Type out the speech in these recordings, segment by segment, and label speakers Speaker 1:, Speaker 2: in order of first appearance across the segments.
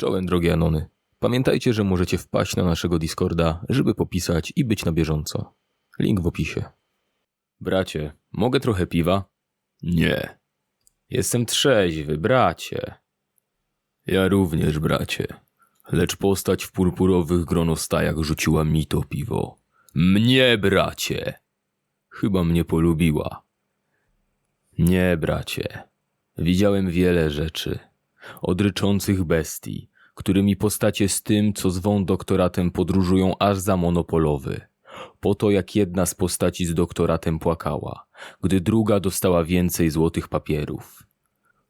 Speaker 1: Czołem, drogie Anony. Pamiętajcie, że możecie wpaść na naszego Discorda, żeby popisać i być na bieżąco. Link w opisie. Bracie, mogę trochę piwa? Nie. Jestem trzeźwy, bracie. Ja również, bracie. Lecz postać w purpurowych gronostajach rzuciła mi to piwo. Mnie, bracie. Chyba mnie polubiła. Nie, bracie. Widziałem wiele rzeczy. Od ryczących bestii, którymi postacie z tym, co zwą doktoratem podróżują aż za monopolowy. Po to, jak jedna z postaci z doktoratem płakała, gdy druga dostała więcej złotych papierów.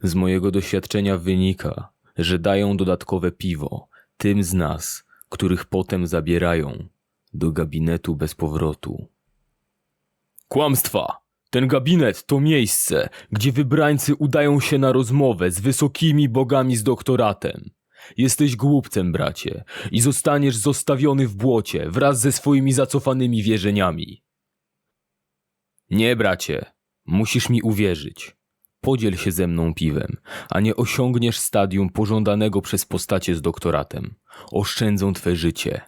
Speaker 1: Z mojego doświadczenia wynika, że dają dodatkowe piwo tym z nas, których potem zabierają do gabinetu bez powrotu. Kłamstwa! Ten gabinet to miejsce, gdzie wybrańcy udają się na rozmowę z wysokimi bogami z doktoratem. Jesteś głupcem, bracie, i zostaniesz zostawiony w błocie wraz ze swoimi zacofanymi wierzeniami. Nie, bracie, musisz mi uwierzyć. Podziel się ze mną piwem, a nie osiągniesz stadium pożądanego przez postacie z doktoratem. Oszczędzą twe życie.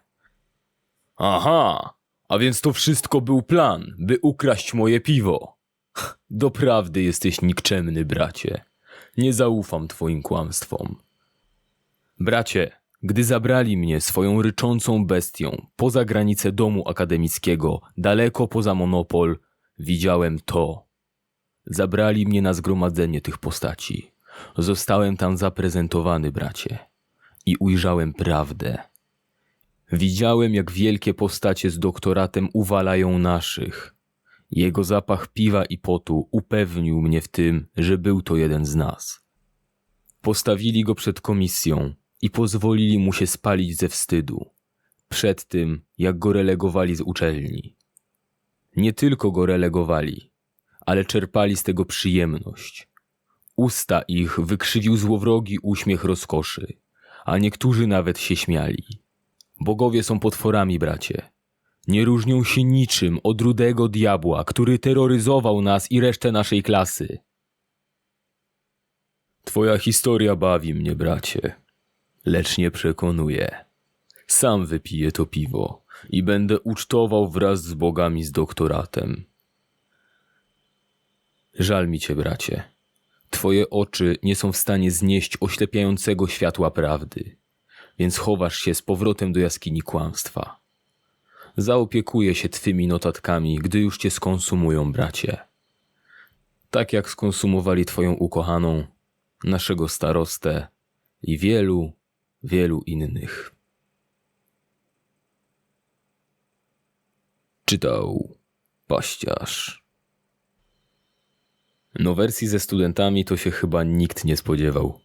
Speaker 1: Aha, a więc to wszystko był plan, by ukraść moje piwo. Doprawdy jesteś nikczemny, bracie. Nie zaufam twoim kłamstwom. Bracie, gdy zabrali mnie swoją ryczącą bestią poza granice domu akademickiego, daleko poza monopol, widziałem to. Zabrali mnie na zgromadzenie tych postaci. Zostałem tam zaprezentowany, bracie. I ujrzałem prawdę. Widziałem, jak wielkie postacie z doktoratem uwalają naszych. Jego zapach piwa i potu upewnił mnie w tym, że był to jeden z nas. Postawili go przed komisją i pozwolili mu się spalić ze wstydu. Przed tym, jak go relegowali z uczelni. Nie tylko go relegowali, ale czerpali z tego przyjemność. Usta ich wykrzywił złowrogi uśmiech rozkoszy, a niektórzy nawet się śmiali. Bogowie są potworami, bracie. Nie różnią się niczym od rudego diabła, który terroryzował nas i resztę naszej klasy. Twoja historia bawi mnie, bracie, lecz nie przekonuje. Sam wypiję to piwo i będę ucztował wraz z bogami z doktoratem. Żal mi cię, bracie. Twoje oczy nie są w stanie znieść oślepiającego światła prawdy, więc chowasz się z powrotem do jaskini kłamstwa. Zaopiekuję się twymi notatkami, gdy już cię skonsumują, bracie. Tak jak skonsumowali twoją ukochaną, naszego starostę i wielu, wielu innych. Czytał paściarz. No wersji ze studentami to się chyba nikt nie spodziewał.